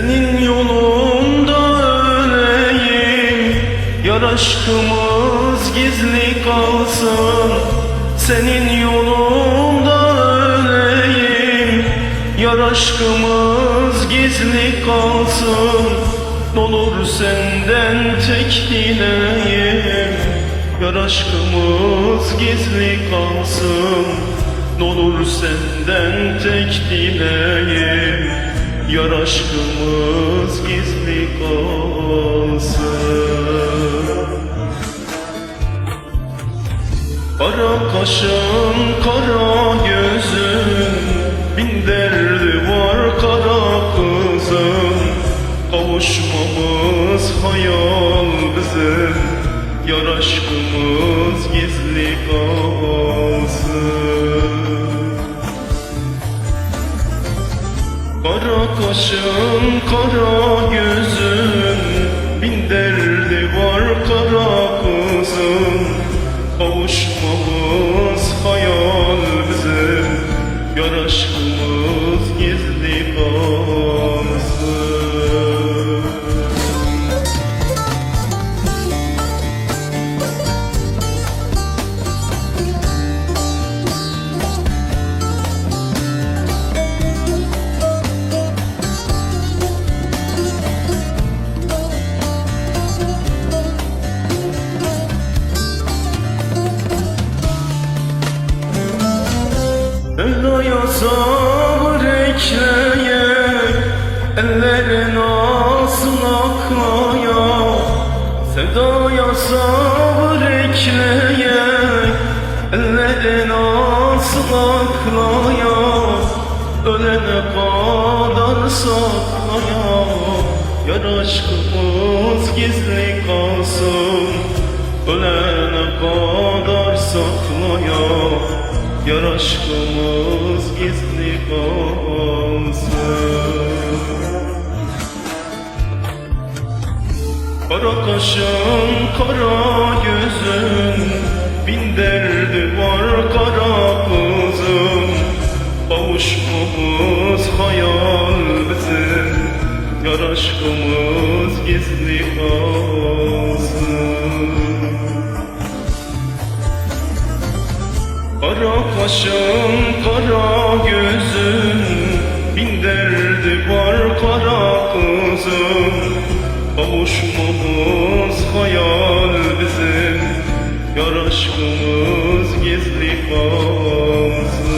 Senin yolunda öleyim. Yar aşkımız gizli kalsın. Senin yolunda öleyim. Yar aşkımız gizli kalsın. Olur senden tek dileğim. Yar aşkımız gizli kalsın. Olur senden tek dileğim. Yar aşkımız gizli kalsın. Kara kaşın, kara gözün Bin derdi var kara kızım Kavuşmamız hayal bizim Yar aşkımız gizli kalsın Kaşın, kara Mevla'ya sabır ekleye Ellerin alsın aklaya. Sevdaya sabır ekleye Ellerin alsın aklaya. Ölene kadar saklaya. Yar aşkımız gizli kalsın. Ölene Yar aşkımız gizli kalsın Kara kaşın, kara gözün Bin derdi var kara kızım Kavuşmamız hayal bizim Yar aşkımız gizli kalsın Kaşın, kara gözün Bin derdi var kara kızım. Kavuşmamız hayal bizim Yar aşkımız gizli kalsın